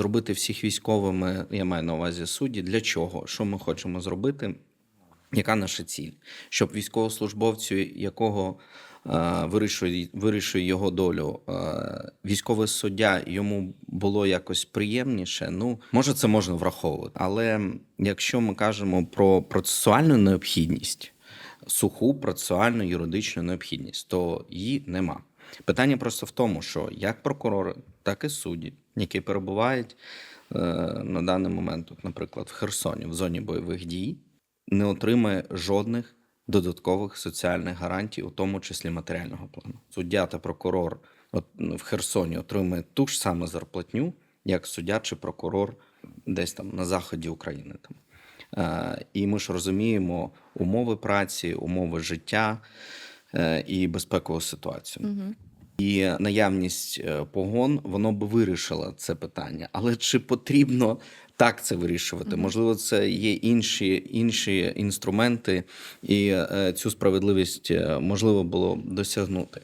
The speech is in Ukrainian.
зробити всіх військовими, я маю на увазі судді. Для чого? Що ми хочемо зробити? Яка наша ціль? Щоб військовослужбовцю, якого е, вирішує, вирішує його долю, е, військовий суддя йому було якось приємніше. Ну, може, це можна враховувати. Але якщо ми кажемо про процесуальну необхідність, суху процесуальну юридичну необхідність, то її нема. Питання просто в тому, що як прокурори, так і судді, які перебувають е, на даний момент, от, наприклад, в Херсоні, в зоні бойових дій, не отримає жодних додаткових соціальних гарантій, у тому числі матеріального плану. Суддя та прокурор от, ну, в Херсоні отримує ту ж саму зарплатню, як суддя чи прокурор десь там на заході України. Там. Е, і ми ж розуміємо умови праці, умови життя е, і безпекову ситуацію. Угу. І наявність е, погон воно би вирішило це питання. Але чи потрібно так це вирішувати? Можливо, це є інші, інші інструменти, і е, цю справедливість е, можливо було досягнути.